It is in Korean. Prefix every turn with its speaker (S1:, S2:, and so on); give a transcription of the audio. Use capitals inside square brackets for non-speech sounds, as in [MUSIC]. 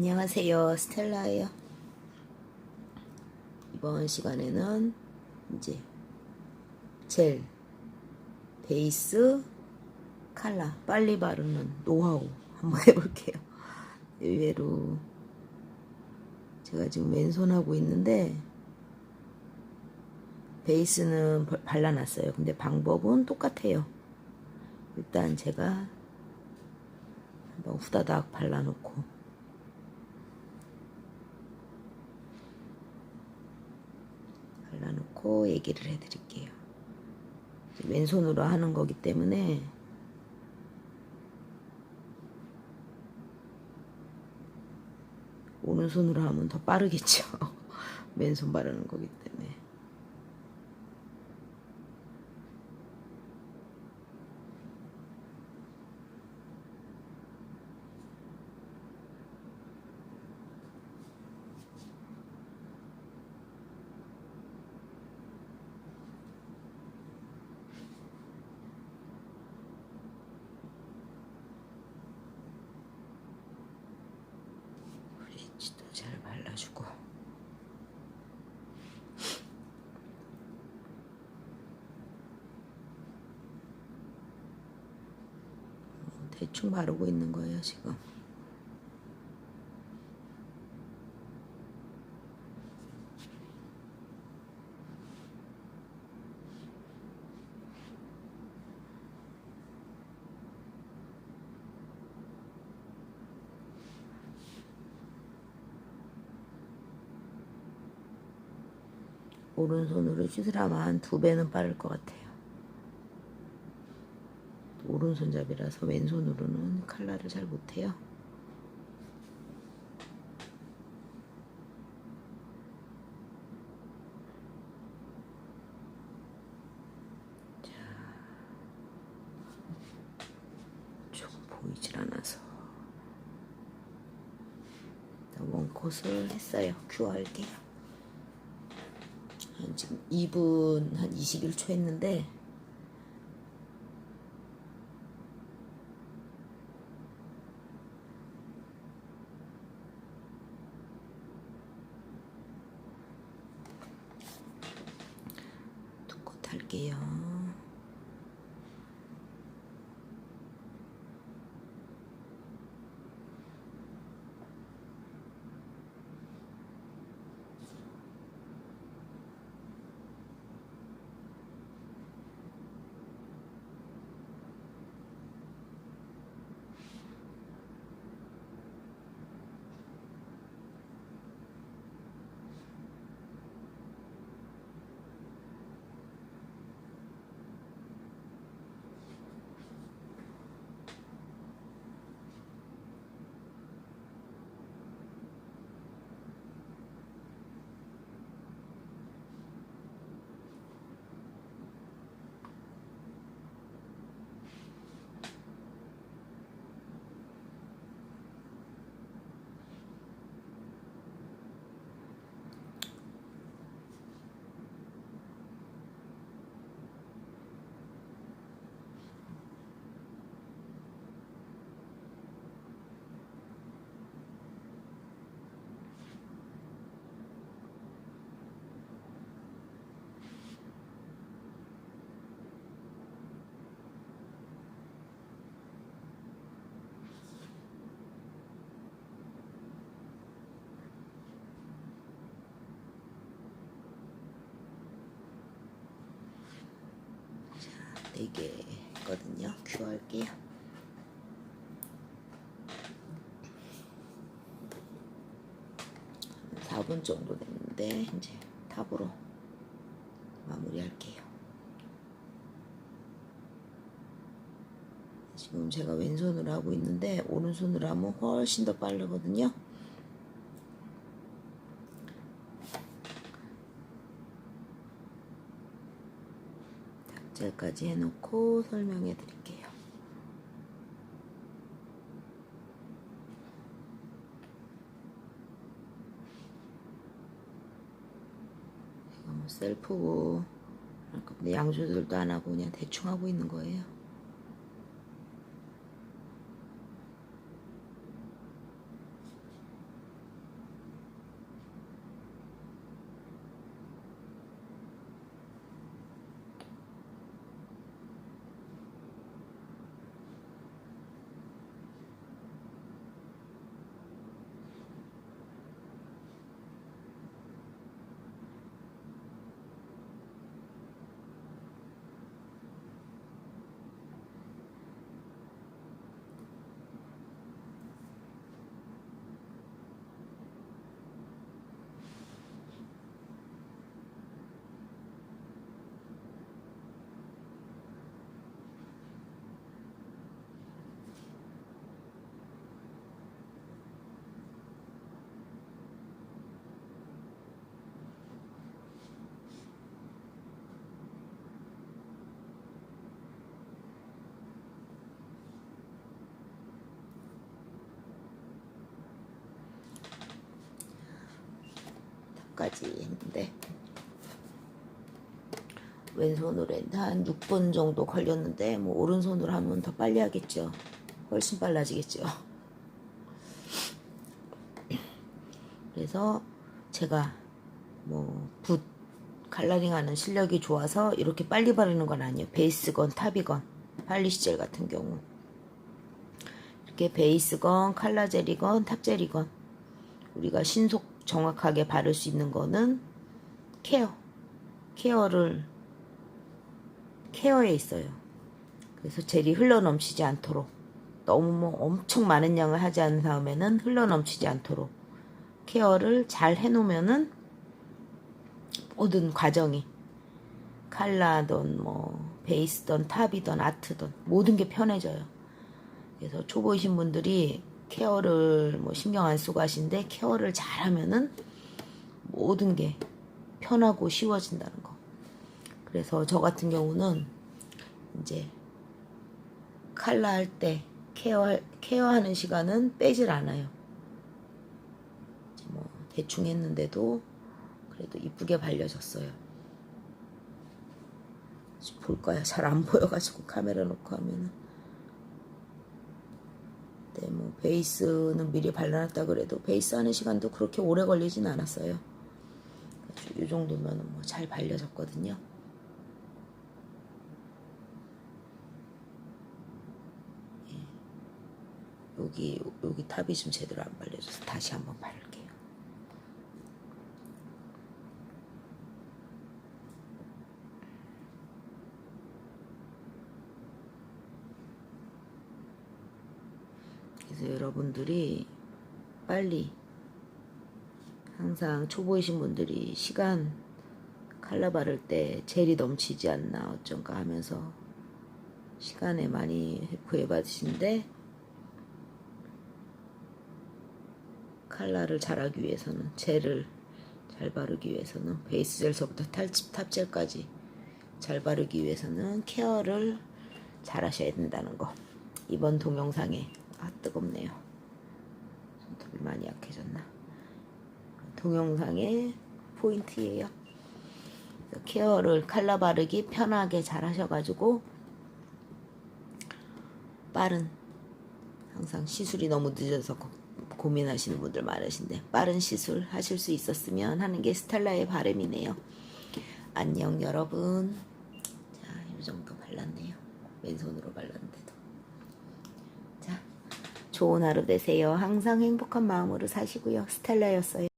S1: 안녕하세요. 스텔라예요. 이번 시간에는 이제 젤, 베이스, 칼라 빨리 바르는 노하우 한번 [LAUGHS] 해볼게요. 의외로 제가 지금 왼손하고 있는데 베이스는 벌- 발라놨어요. 근데 방법은 똑같아요. 일단 제가 한번 후다닥 발라놓고 발라 놓고 얘기를 해드릴게요. 왼손으로 하는 거기 때문에 오른손으로 하면 더 빠르겠죠. [LAUGHS] 왼손 바르는 거기 때문에. 브릿지도 잘 발라주고. 대충 바르고 있는 거예요, 지금. 오른손으로 씻으라면 한 두 배는 빠를 것 같아요. 오른손잡이라서 왼손으로는 칼라를 잘 못해요. 보이질 않아서 원콧을 했어요. 큐어 할게요. 한 지금 2분 한 21초 했는데 두 컷 할게요. 네개 있거든요. 큐 할게요. 한 4분 정도 됐는데 이제 탑으로 마무리할게요. 지금 제가 왼손으로 하고 있는데 오른손으로 하면 훨씬 더 빠르거든요. 탑재까지 해놓고 설명해 드릴게요. 이거 뭐 셀프고 근데 양조들도 안 하고 그냥 대충 하고 있는 거예요. 4분까지 했는데 왼손으로 했는데 한 6분 정도 걸렸는데 뭐 오른손으로 하면 더 빨리 하겠죠. 훨씬 빨라지겠죠. 그래서 제가 뭐붓 칼라링 하는 실력이 좋아서 이렇게 빨리 바르는 건 아니에요. 베이스건 탑이건 팔리시젤 같은 경우 이렇게 베이스건 칼라젤이건 탑젤이건 우리가 신속 정확하게 바를 수 있는 거는 케어 케어를 케어에 있어요. 그래서 젤이 흘러 넘치지 않도록 너무 뭐 엄청 많은 양을 하지 않은 다음에는 흘러 넘치지 않도록 케어를 잘 해놓으면은 모든 과정이 칼라든 뭐 베이스든 탑이든 아트든 모든 게 편해져요. 그래서 초보이신 분들이 케어를 뭐 신경 안 쓰고 하시는데 케어를 잘하면은 모든 게 편하고 쉬워진다는 거. 그래서 저 같은 경우는 이제 칼라 할 때 케어 케어하는 시간은 빼질 않아요. 뭐 대충 했는데도 그래도 이쁘게 발려졌어요. 볼까요? 잘안 보여가지고 카메라 놓고 하면은. 네, 뭐 베이스는 미리 발라놨다 그래도 베이스 하는 시간도 그렇게 오래 걸리진 않았어요. 이 정도면 뭐 잘 발려졌거든요. 예. 여기 여기 탑이 좀 제대로 안 발려져서 다시 한번 바를게요. 그래서 여러분들이 빨리 항상 초보이신 분들이 시간 칼라 바를 때 젤이 넘치지 않나 어쩐가 하면서 시간에 많이 구애 받으신데 칼라를 잘하기 위해서는 젤을 잘 바르기 위해서는 베이스 젤서부터 탈집 탑젤까지 잘 바르기 위해서는 케어를 잘 하셔야 된다는 거. 이번 동영상에 아 뜨겁네요. 손톱이 많이 약해졌나? 동영상의 포인트예요. 케어를 칼라 바르기 편하게 잘 하셔가지고 빠른 항상 시술이 너무 늦어서 고, 고민하시는 분들 많으신데 빠른 시술 하실 수 있었으면 하는 게 스텔라의 바람이네요. 안녕 여러분. 자 이 정도 발랐네요. 왼손으로 자 좋은 하루 되세요. 항상 행복한 마음으로 사시고요. 스텔라였어요